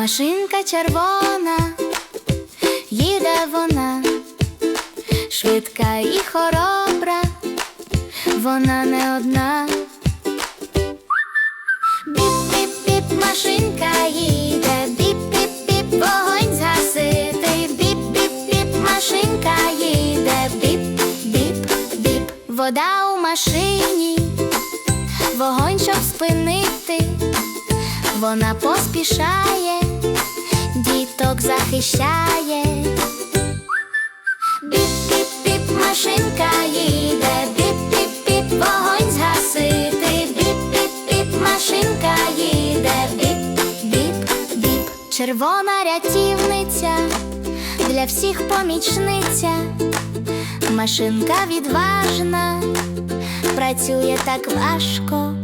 Машинка червона, їде вона, швидка і хоробра, вона не одна. Біп-біп-біп, машинка їде, біп-біп-біп, вогонь згасити, біп-біп-біп, машинка їде, біп-біп-біп, вода у машині, вогонь, щоб спинити, вона поспішає, діток захищає. Біп-біп-біп, машинка їде, біп-біп-біп, вогонь згасити, біп-біп-біп, машинка їде, біп-біп-біп, червона рятівниця, для всіх помічниця, машинка відважна, працює так важко.